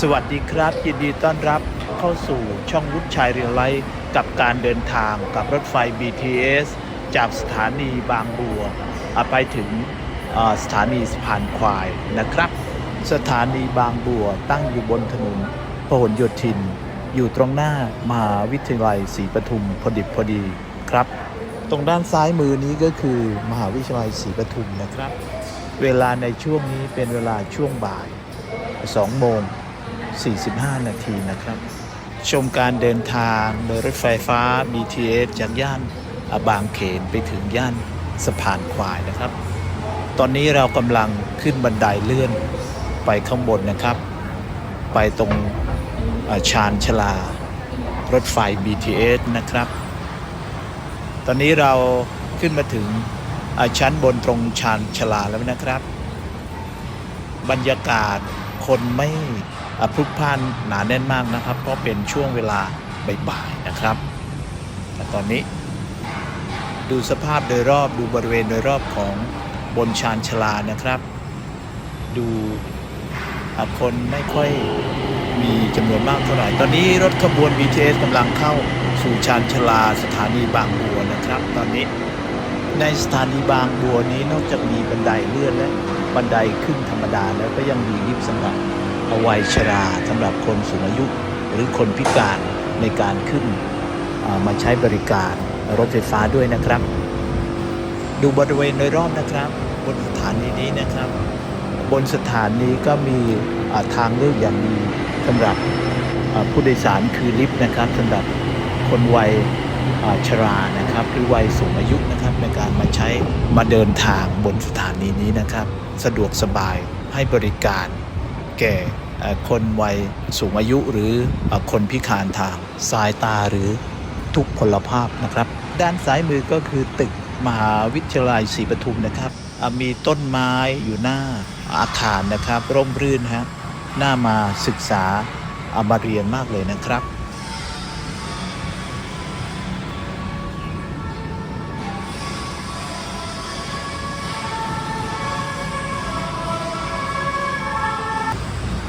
สวัสดีครับ ยินดีต้อนรับเข้าสู่ช่องวุฒิชัยเรียลไลท์กับการเดินทางกับรถไฟ BTS จากสถานีบางบัวไปถึงสถานีสะพานควายนะครับ สถานีบางบัวตั้งอยู่บนถนนพหลโยธิน อยู่ตรงหน้ามหาวิทยาลัยศรีปทุมพอดิบพอดีครับ ตรงด้านซ้ายมือนี้ก็คือมหาวิทยาลัยศรีปทุมนะครับ เวลาในช่วงนี้เป็นเวลาช่วงบ่าย2โมง 45 นาทีนะครับ ชมการเดินทางโดยรถไฟฟ้า BTS จากย่านอบางเขนไปถึงย่านสะพานควายนะครับ ตอนนี้เรากำลังขึ้นบันไดเลื่อนไปข้างบนนะครับ ไปตรงชานชลา รถไฟ BTS นะครับ ตอนนี้เราขึ้นมาถึงชั้นบนตรงชานชลาแล้วนะครับ บรรยากาศคนไม่ พลุกพล่านหนาแน่นมากนะครับ เพราะเป็นช่วงเวลาบ่ายๆนะครับแต่ตอนนี้ ดูสภาพโดยรอบดูบริเวณโดยรอบของบนชานชาลานะครับ ดูคนไม่ค่อยมีจำนวนมากเท่าไหร่ ตอนนี้รถขบวน BTS กำลังเข้าสู่ชานชาลาสถานีบางบัวนะครับ ตอนนี้ในสถานีบางบัวนี้นอกจากมีบันไดเลื่อนและบันไดขึ้นธรรมดาแล้วก็ยังมีลิฟต์สำหรับ อาไว้ชราสำหรับคนสูงอายุ หรือคนพิการในการขึ้นมาใช้บริการรถไฟฟ้าด้วยนะครับ ดูบริเวณโดยรอบนะครับ บนสถานีนี้นะครับ บนสถานีก็มีทางเลือกอย่างดีสำหรับผู้โดยสารคือลิฟต์นะครับสำหรับคนวัยชรานะครับหรือวัยสูงอายุนะครับในการมาใช้มาเดินทางบนสถานีนี้นะครับ สะดวกสบายให้บริการ แก่คนวัยสูงอายุหรือคนพิการทางสายตาหรือทุกพลภาพนะครับ ด้านซ้ายมือก็คือตึกมหาวิทยาลัยศรีปทุมนะครับ มีต้นไม้อยู่หน้าอาคารนะครับ ร่มรื่นฮะน่ามาศึกษาอามาเรียนมากเลยนะครับ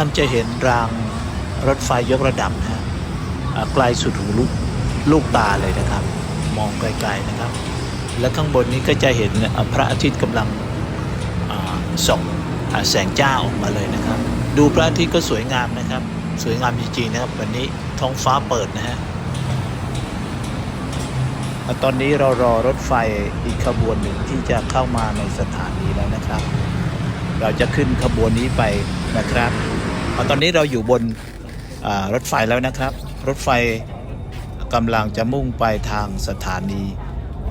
านจะเห็นรางรถไฟยกระดับนะฮะไกลสุดหูลูกลูกตาเลยนะครับ มองไกลๆนะครับ และข้างบนนี้ก็จะเห็นพระอาทิตย์กำลังส่องแสงจ้าออกมาเลยนะครับ ดูพระอาทิตย์ก็สวยงามนะครับ สวยงามจริงๆนะครับวันนี้ท้องฟ้าเปิดนะฮะตอนนี้เรารอรถไฟอีกขบวนหนึ่งที่จะเข้ามาในสถานีแล้วนะครับ เราจะขึ้นขบวนนี้ไปนะครับ ตอนนี้เราอยู่บนอ่ารถไฟแล้วนะครับ รถไฟกำลังจะมุ่งไปทางสถานี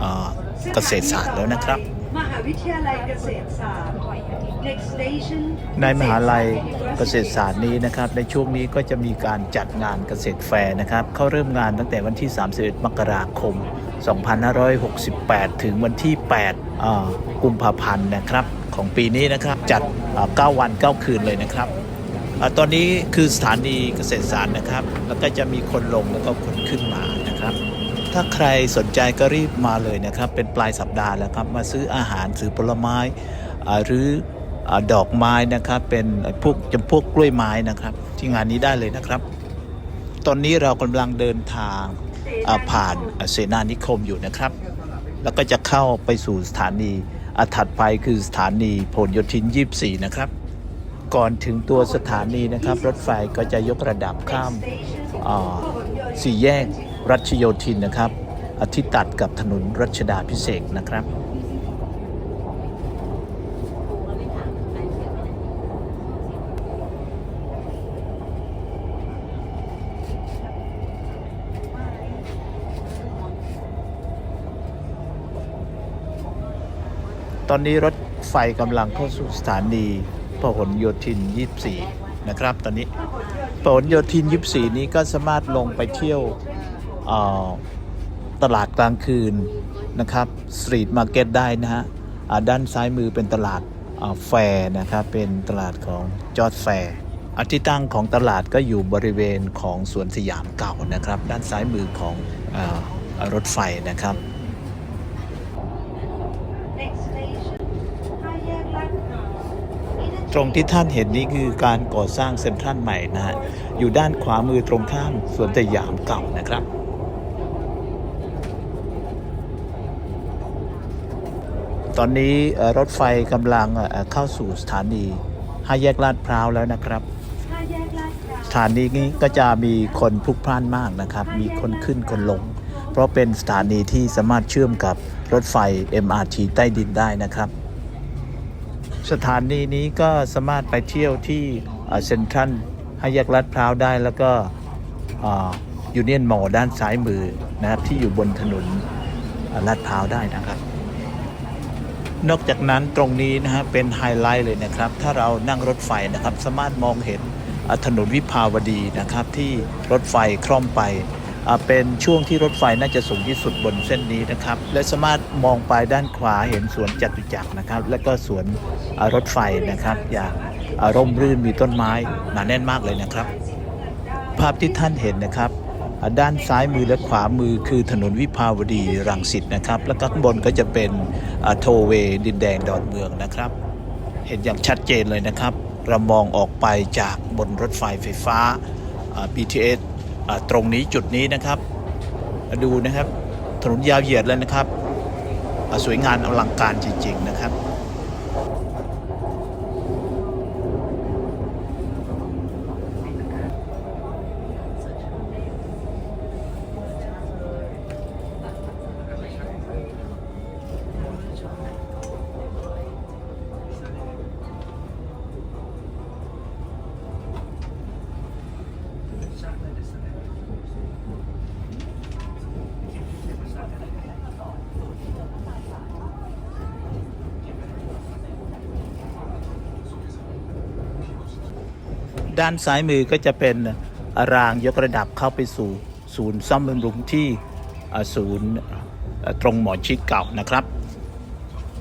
อ่าเกษตรศาสตร์แล้วนะครับ มหาวิทยาลัยเกษตรศาสตร์ next station ในมหาลัยเกษตรศาสตร์นี้นะครับ ในช่วงนี้ก็จะมีการจัดงานเกษตรแฟร์นะครับ เข้าเริ่มงานตั้งแต่วันที่ 31 มกราคม 2568 ถึงวันที่8อ่ากุมภาพันธ์นะครับ ของปีนี้นะครับ จัดอ่า9วัน 9 คืนเลยนะครับอ่า ตอนนี้คือสถานีเกษตรศาสตร์นะครับ แล้วก็จะมีคนลงแล้วก็คนขึ้นมานะครับ ถ้าใครสนใจก็รีบมาเลยนะครับ เป็นปลายสัปดาห์แล้วครับ มาซื้ออาหารซื้อผลไม้อ่าหรืออาดอกไม้นะครับ เป็นพวกจำพวกกล้วยไม้นะครับ ที่งานนี้ได้เลยนะครับ ตอนนี้เรากำลังเดินทางอ่าผ่านอ่าเสนานิคมอยู่นะครับ แล้วก็จะเข้าไปสู่สถานีอถัดไปคือสถานีพลโยธิน 24 นะครับ ก่อนถึงตัวสถานีนะครับ รถไฟก็จะยกระดับข้ามสี่แยกรัชโยธินนะครับอาทิตัดกับถนนรัชดาพิเศษนะครับตอนนี้รถไฟกำลังเข้าสู่สถานี พหลโยธิน 24 นะครับ ตอนนี้พหลโยธิน 24 นี้ก็สามารถลงไปเที่ยวตลาดกลางคืนนะครับสตรีทมาร์เก็ตได้นะฮะด้านซ้ายมือเป็นตลาดาแฟร์นะครับ เป็นตลาดของจอร์ดแฟร์อาที่ตั้งของตลาดก็อยู่บริเวณของสวนสยามเก่านะครับ ด้านซ้ายมือของอรถไฟนะครับ next station ห้าแยกลาดพร้าววินา ตรงที่ท่านเห็นนี้คือการก่อสร้างเซ็นทรัลใหม่นะฮะอยู่ด้านขวามือตรงข้ามสวนสยามเก่านะครับตอนนี้รถไฟกำลังเข้าสู่สถานีห้าแยกลาดพร้าวแล้วนะครับสถานีนี้ก็จะมีคนพลุกพล่านมากนะครับ มีคนขึ้นคนลง เพราะเป็นสถานีที่สามารถเชื่อมกับรถไฟ MRT ใต้ดินได้นะครับ สถานีนี้ก็สามารถไปเที่ยวที่เซ็นทรัลห้าแยกลาดพร้าวได้แล้วก็ยูเนียนมอด้านซ้ายมือนะครับที่อยู่บนถนนลาดพร้าวได้นะครับ นอกจากนั้นตรงนี้นะฮะเป็นไฮไลท์เลยนะครับ ถ้าเรานั่งรถไฟนะครับ สามารถมองเห็นถนนวิภาวดีนะครับที่รถไฟคล่อมไป เป็นช่วงที่รถไฟน่าจะสูงที่สุดบนเส้นนี้นะครับ และสามารถมองไปด้านขวาเห็นสวนจตุจักรนะครับ และก็สวนรถไฟนะครับ อย่างร่มรื่นมีต้นไม้หนาแน่นมากเลยนะครับ ภาพที่ท่านเห็นนะครับด้านซ้ายมือและขวามือคือถนนวิภาวดีรังสิตนะครับ แล้วก็ข้างบนก็จะเป็นโทเวดินแดงดอนเมืองนะครับ เห็นอย่างชัดเจนเลยนะครับ เรามองออกไปจากบนรถไฟไฟฟ้า BTS ตรงนี้จุดนี้นะครับ ดูนะครับ ถนนยาวเหยียดเลยนะครับ สวยงามอลังการจริง ๆ นะครับ ด้านซ้ายมือก็จะเป็นรางยกระดับเข้าไปสู่ศูนย์ซ่อมบำรุงที่ศูนย์ตรงหมอชิดเก่านะครับ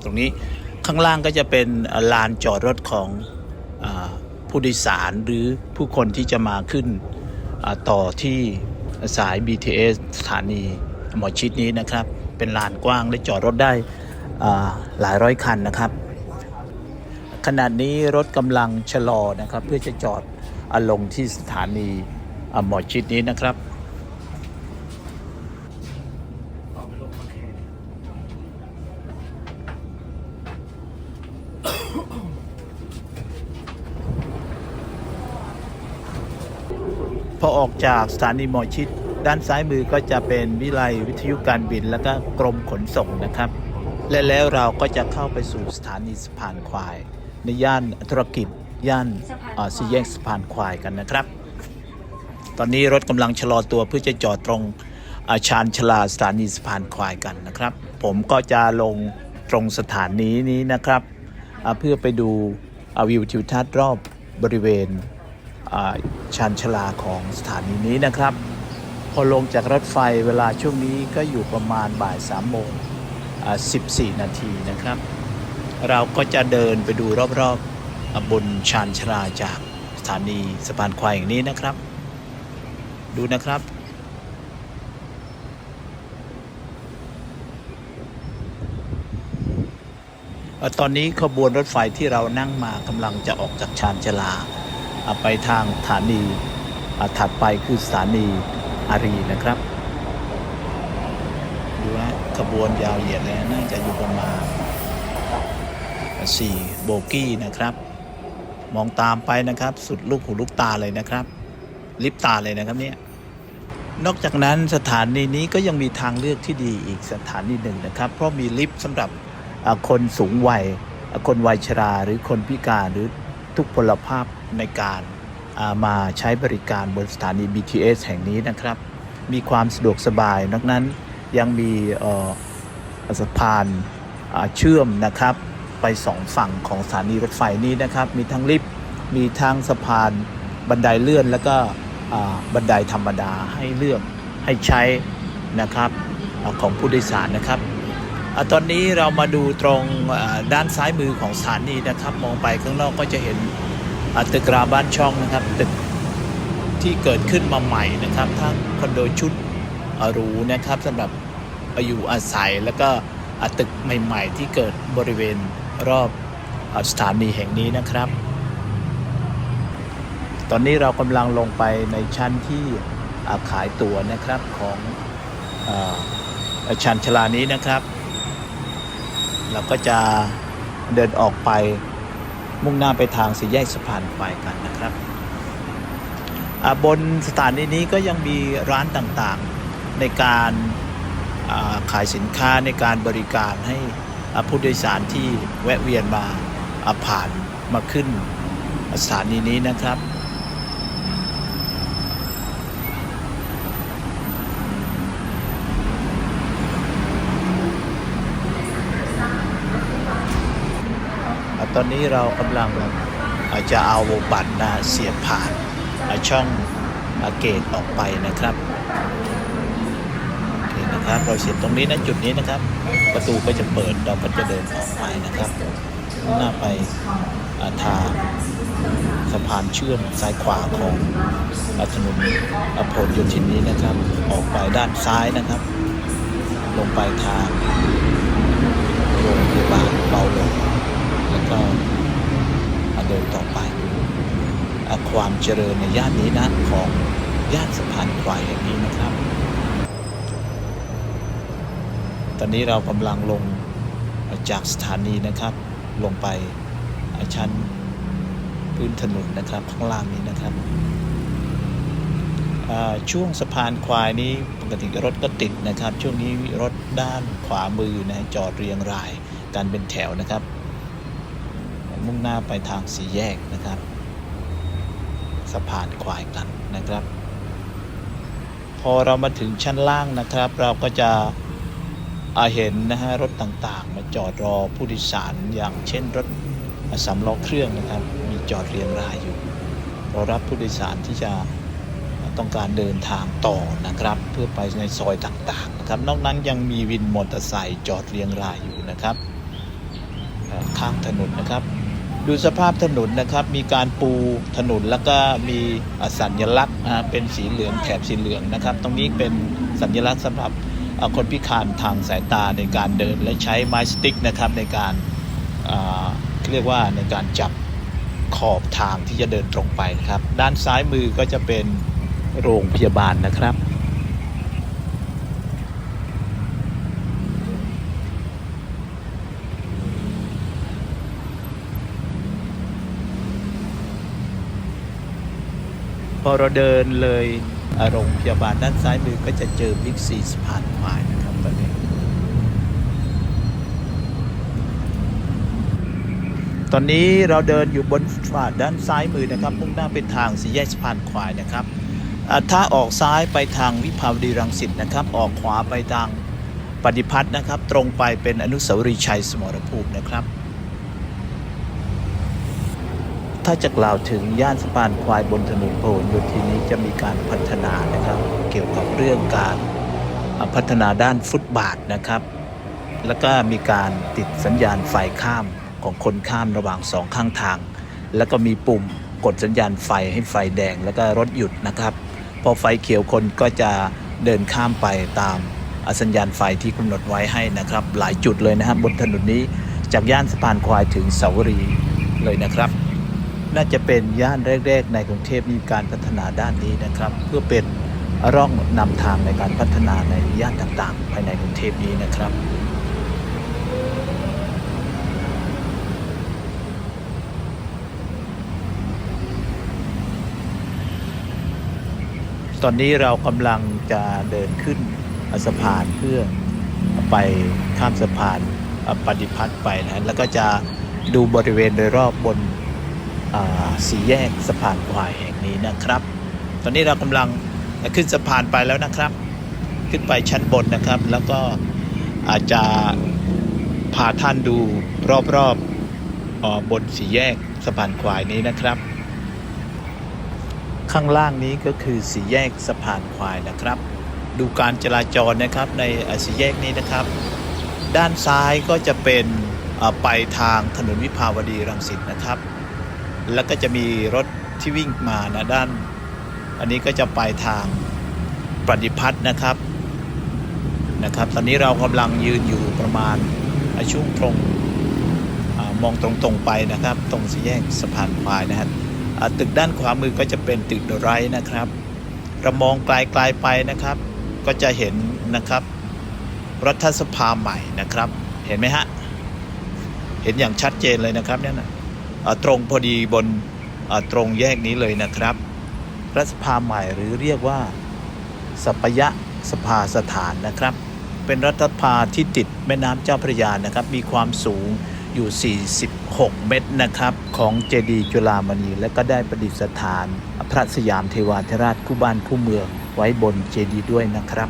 ตรงนี้ข้างล่างก็จะเป็นลานจอดรถของอผู้โดยสารหรือผู้คนที่จะมาขึ้นต่อที่สาย BTS สถานีหมอชิดนี้นะครับ เป็นลานกว้างและจอดรถได้หลายร้อยคันนะครับ ขณะนี้รถกำลังชะลอนะครับ เพื่อจะจอด อลงที่สถานีอ่าหมอชิดนี้นะครับ พอออกจากสถานีหมอชิด ด้านซ้ายมือก็จะเป็นวิไลวิทยุการบินแล้วก็กรมขนส่งนะครับ และแล้วเราก็จะเข้าไปสู่สถานีสะพานควาย ในย่านธุรกิจ ย่านสี่แยกสะพานควายกันนะครับ ตอนนี้รถกำลังชะลอตัวเพื่อจะจอดตรงาชานชลาสถานีสะพานควายกันนะครับ ผมก็จะลงตรงสถานีนี้นะครับเพื่อไปดูวิวทิวทัศน์รอบบริเวณาชานชลาของสถานีนี้นะครับ พอลงจากรถไฟเวลาช่วงนี้ก็อยู่ประมาณบ่ายสามโมง14 นาทีนะครับ เราก็จะเดินไปดูรอบๆ บนชานชลาจากสถานีสะพานควายอย่างนี้นะครับ ดูนะครับอตอนนี้ขบวนรถไฟที่เรานั่งมากำลังจะออกจากชานชาลา ไปทางสถานีถัดไปคือสถานีอารีนะครับ ดูนะขบวนยาวเหยียดเลยนะน่าจะอยู่ประมาณสี่โบกี้นะครับ มองตามไปนะครับ สุดลูกหูลูกตาเลยนะครับ ลิปตาเลยนะครับเนี่ยนอกจากนั้นสถานีนี้ก็ยังมีทางเลือกที่ดีอีกสถานีหนึ่งนะครับ เพราะมีลิฟต์สำหรับคนสูงวัย คนวัยชราหรือคนพิการหรือทุกพลภาพในการมาใช้บริการบนสถานี BTS แห่งนี้นะครับ มีความสะดวกสบายนอกนั้นยังมีสะพานเชื่อมนะครับ ไปสองฝั่งของสถานีรถไฟนี้นะครับ มีทั้งลิฟต์มีทั้งสะพานบันไดเลื่อน แล้วก็บันไดธรรมดาให้เลือกให้ใช้นะครับอของผู้โดยสารนะครับอตอนนี้เรามาดูตรงด้านซ้ายมือของสถานีนะครับ มองไปข้างนอกก็จะเห็นอ่าตึกราบ้านช่องนะครับตึกที่เกิดขึ้นมาใหม่นะครับทั้งคอนโดชุดหรูนะครับสำหรับอยู่อาศัยแล้วก็ตึกใหม่ ๆ ที่เกิดบริเวณ รอบอสถานีแห่งนี้นะครับ ตอนนี้เรากำลังลงไปในชั้นที่ขายตั๋วนะครับของอชันชลานี้นะครับ เราก็จะเดินออกไปมุ่งหน้าไปทางสี่แยกสะพานควายกันนะครับ บนสถานีนี้ก็ยังมีร้านต่างๆในการขายสินค้าในการบริการให้ ผู้โดยสารที่แวะเวียนมาอ่าผ่านมาขึ้นสถานีนี้นะครับตอนนี้เรากำลังอาจจะเอาบัตรนะเสียบผ่านช่องอเกตออกไปนะครับ นะครับ เราเสียบตรงนี้นะจุดนี้นะครับ ประตูก็จะเปิดเราก็จะเดินออกไปนะครับมุ่งหน้าไปทางสะพานเชื่อมซ้ายขวาของถนนอะพหลโยธินนี้นะครับ ออกไปด้านซ้ายนะครับ ลงไปทางโรงพยาบาลเบาลแล้วก็เดินต่อไปอความเจริญในย่านนี้นะของย่านสะพานควายแห่งนี้นะครับ ตอนนี้เรากำลังลงจากสถานีนะครับ ลงไปชั้นพื้นถนนนะครับข้างล่างนี้นะครับช่วงสะพานควายนี้ปกติรถก็ติดนะครับ ช่วงนี้รถด้านขวามือนะจอดเรียงรายกันเป็นแถวนะครับ มุ่งหน้าไปทางสี่แยกนะครับ สะพานควายกันนะครับ พอเรามาถึงชั้นล่างนะครับ เราก็จะ เห็นนะฮะรถต่างๆ มาจอดรอผู้โดยสารอย่างเช่นรถสำล้อเครื่องนะครับ มีจอดเรียงรายอยู่รอรับผู้โดยสารที่จะต้องการเดินทางต่อนะครับ เพื่อไปในซอยต่างๆนะครับนอกนั้นยังมีวินมอเตอร์ไซค์จอดเรียงรายอยู่นะครับข้างถนนนะครับ ดูสภาพถนนนะครับ มีการปูถนนแล้วก็มีสัญลักษณ์เป็นสีเหลืองแถบสีเหลืองนะครับ ตรงนี้เป็นสัญลักษณ์สำหรับ คนพิการทางสายตาในการเดินและใช้ไม้สติ๊กนะครับในการเรียกว่าในการจับขอบทางที่จะเดินตรงไปนะครับ ด้านซ้ายมือก็จะเป็นโรงพยาบาลนะครับ พอเราเดินเลย โรงพยาบาลด้านซ้ายมือก็จะเจอบิ๊กซีสะพานควายนะครับตอนนี้ ตอนนี้เราเดินอยู่บนฟุตบาทด้านซ้ายมือนะครับมุ่งหน้าไปทางสี่แยกสะพานควายนะครับถ้าออกซ้ายไปทางวิภาวดีรังสิตนะครับ ออกขวาไปทางปฏิพัฒน์นะครับ ตรงไปเป็นอนุสาวรีย์ชัยสมรภูมินะครับ ถ้าจะกล่าวถึงย่านสะพานควายบนถนนพหลโยธินนี้จะมีการพัฒนานะครับ เกี่ยวกับเรื่องการพัฒนาด้านฟุตบาทนะครับ แล้วก็มีการติดสัญญาณไฟข้ามของคนข้ามระหว่างสองข้างทาง แล้วก็มีปุ่มกดสัญญาณไฟให้ไฟแดงแล้วก็รถหยุดนะครับ พอไฟเขียวคนก็จะเดินข้ามไปตามสัญญาณไฟที่กำหนดไว้ให้นะครับ หลายจุดเลยนะครับบนถนนนี้จากย่านสะพานควายถึงเสาวรีเลยนะครับ น่าจะเป็นย่านแรก ๆ ในกรุงเทพมีการพัฒนาด้านนี้นะครับ เพื่อเป็นร่องนำทางในการพัฒนาในย่านต่างๆ ภายในกรุงเทพนี้นะครับตอนนี้เรากำลังจะเดินขึ้นสะพานเพื่อไปข้ามสะพานปฏิพัฒน์ไปนะแล้วก็จะดูบริเวณโดยรอบบน สี่แยกสะพานควายแห่งนี้นะครับ ตอนนี้เรากำลังขึ้นสะพานไปแล้วนะครับ ขึ้นไปชั้นบนนะครับ แล้วก็อาจจะพาท่านดูรอบๆอ่อบนสี่แยกสะพานควายนี้นะครับ ข้างล่างนี้ก็คือสี่แยกสะพานควายนะครับ ดูการจราจรนะครับในสี่แยกนี้นะครับ ด้านซ้ายก็จะเป็นไปทางถนนวิภาวดีรังสิตนะครับ แล้วก็จะมีรถที่วิ่งมานะด้าน อันนี้ก็จะไปทางปฏิพัฒน์นะครับนะครับ ตอนนี้เรากำลังยืนอยู่ประมาณช่วงตรงอมองตรงๆไปนะครับ ตรงสี่แยกสะพานควายนะครับตึกด้านขวามือก็จะเป็นตึกเดไรนะครับเรามองไกลๆไปนะครับ ก็จะเห็นนะครับ รัฐสภาใหม่นะครับ เห็นไหมฮะ เห็นอย่างชัดเจนเลยนะครับเนี่ยนะ ตรงพอดีบนตรงแยกนี้เลยนะครับ รัฐสภาใหม่หรือเรียกว่าสัปยะสภาสถานนะครับ เป็นรัฐสภาที่ติดแม่น้ำเจ้าพระยานะครับ มีความสูงอยู่ 46 เมตรนะครับ ของเจดีย์จุฬามณีและก็ได้ประดิษฐาน พระสยามเทวาธิราชคู่บ้านคู่เมืองไว้บนเจดีย์ด้วยนะครับ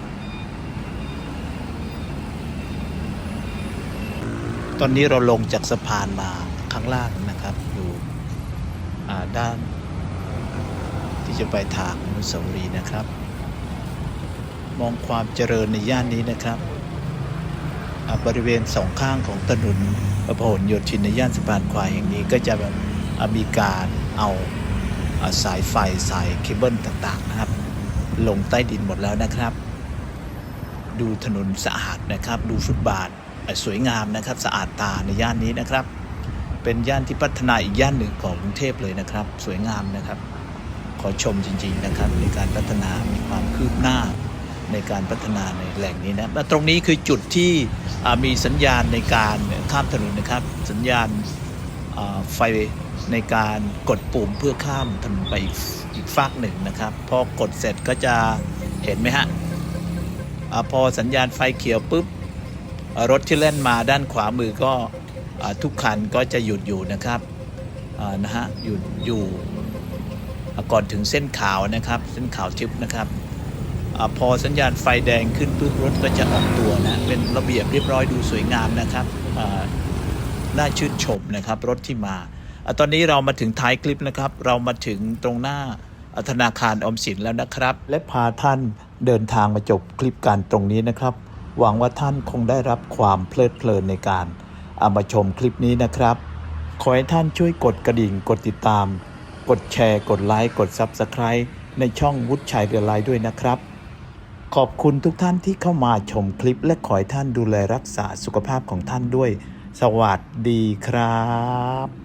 ตอนนี้เราลงจากสะพานมา ข้างล่างนะครับ อยู่ด้าน ที่จะไปทางอนุสาวรีย์นะครับ มองความเจริญในย่านนี้นะครับบริเวณสองข้างของถนนพหลโยธินในย่านสะพานควายแห่งนี้ก็จะแบบอ่ามีการเอาสายไฟสายเคเบิลต่างๆนะครับ ลงใต้ดินหมดแล้วนะครับ ดูถนนสะอาดนะครับ ดูฟุตบาทสวยงามนะครับ สะอาดตาในย่านนี้นะครับ เป็นย่านที่พัฒนาอีกย่านหนึ่งของกรุงเทพเลยนะครับ สวยงามนะครับ ขอชมจริง ๆนะครับ ในการพัฒนามีความคืบหน้าในการพัฒนาในแหล่งนี้นะและตรงนี้คือจุดที่มีสัญญาณในการข้ามถนนนะครับ สัญญาณไฟในการกดปุ่มเพื่อข้ามถนนไปอีกอีกฝากหนึ่งนะครับ พอกดเสร็จก็จะเห็นไหมฮะอพอสัญญาณไฟเขียวปุ๊บรถที่เล่นมาด้านขวามือก็ ทุกคันก็จะหยุดอยู่นะครับนะฮะหยุดอยู่ก่อนถึงเส้นขาวนะครับ เส้นขาวทึบนะครับอพอสัญญาณไฟแดงขึ้นปุ๊บรถก็จะออกตัวนะเป็นระเบียบเรียบร้อยดูสวยงามนะครับน่าชื่นชมนะครับรถที่มาอตอนนี้เรามาถึงท้ายคลิปนะครับ เรามาถึงตรงหน้าธนาคารอมสินแล้วนะครับ และพาท่านเดินทางมาจบคลิปการตรงนี้นะครับ หวังว่าท่านคงได้รับความเพลิดเพลินในการ เอามาชมคลิปนี้นะครับ ขอให้ท่านช่วยกดกระดิ่งกดติดตาม กดแชร์กดไลค์กด Subscribe ในช่องวุฒิชัยเรือไลด้วยนะครับ ขอบคุณทุกท่านที่เข้ามาชมคลิปและขอให้ท่านดูแลรักษาสุขภาพของท่านด้วย สวัสดีครับ